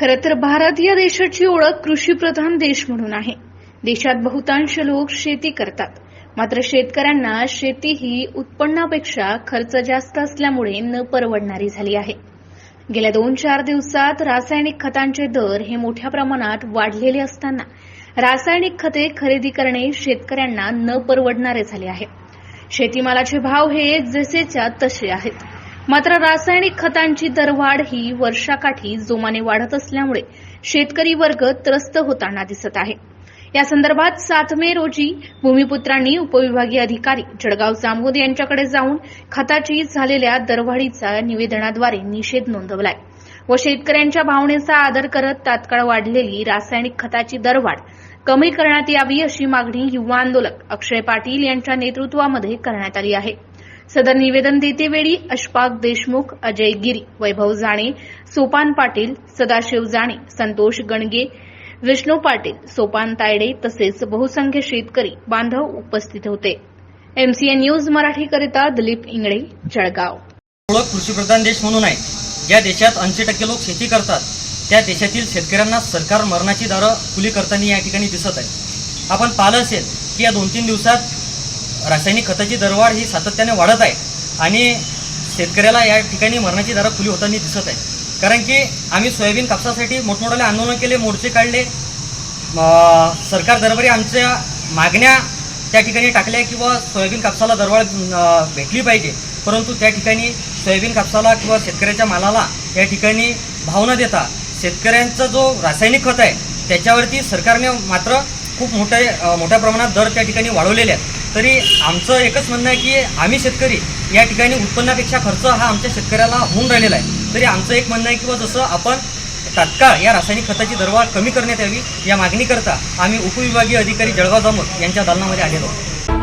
खरं तर भारत या देशाची ओळख कृषीप्रधान देश म्हणून आहे. देशात बहुतांश लोक शेती करतात. मात्र शेतकऱ्यांना शेती ही उत्पन्नापेक्षा खर्च जास्त असल्यामुळे न परवडणारी झाली आहे. गेल्या दोन चार दिवसात रासायनिक खतांचे दर हे मोठ्या प्रमाणात वाढलेले असताना रासायनिक खते खरेदी करणे शेतकऱ्यांना न परवडणारे झाले आहे. शेतीमालाचे भाव हे जसेच्या तसे आहेत. मात्र रासायनिक खतांची दरवाढ ही वर्षाकाठी जोमाने वाढत असल्यामुळे शेतकरी वर्ग त्रस्त होताना दिसत आहे. या संदर्भात सात मे रोजी भूमिपुत्रांनी उपविभागीय अधिकारी जळगाव जामोद यांच्याकडे जाऊन खताची झालेल्या दरवाढीचा निवेदनाद्वारे निषेध नोंदवलाय व शेतकऱ्यांच्या भावनेचा आदर करत तात्काळ वाढलेली रासायनिक खताची दरवाढ कमी करण्यात यावी अशी मागणी युवा आंदोलक अक्षय पाटील यांच्या नेतृत्वामध्ये करण्यात आली आहे. सदर निवेदन देतेवेळी अशफाक देशमुख अजय गिरी वैभव जाणे सोपान पाटील सदाशिव जाणे संतोष गणगे विष्णू पाटील सोपान तायडे तसेच बहुसंख्य शेतकरी बांधव उपस्थित होते. एमसीएन न्यूज मराठीकरिता दिलीप इंगळे जळगाव. ओळख कृषीप्रधान देश म्हणून आहे. ज्या देशात ऐंशी टक्के लोक शेती करतात त्या देशातील शेतकऱ्यांना सरकार मरणाची दारं खुली करताना या ठिकाणी दिसत आहे. आपण पाहिलं असेल की या दोन तीन दिवसात रासायनिक खताची दरवाढ ही सातत्याने वाढत आहे. आणि शेतकऱ्याला या ठिकाणी मरणाची दारं खुली होताना दिसत आहे. कारण की आम्ही सोयाबीन कापसासाठी मोठमोठाले आंदोलन केले मोर्चे काढले. सरकार दरबारी आमच्या मागण्या त्या ठिकाणी टाकल्या किंवा सोयाबीन कापसाला दरवाढ भेटली पाहिजे. परंतु त्या ठिकाणी सोयाबीन कापसाला किंवा शेतकऱ्याच्या मालाला या ठिकाणी भाव न देता शेतकऱ्यांचा जो रासायनिक खत आहे त्याच्यावरती सरकारने मात्र खूप मोठ्या मोठ्या प्रमाणात दर त्या ठिकाणी वाढवलेले आहेत. तरी आमचं एकच म्हणणं आहे की आम्ही शेतकरी या ठिकाणी उत्पन्नापेक्षा खर्च हा आमच्या शेतकऱ्याला होऊन राहिलेला आहे. तरी आमचं एक म्हणणं आहे की बुवा जसं आपण तात्काळ या रासायनिक खताची दरवाढ कमी करण्यात यावी या मागणीकरता आम्ही उपविभागीय अधिकारी जळगाव जामोद यांच्या दालनामध्ये आलेलो आहोत.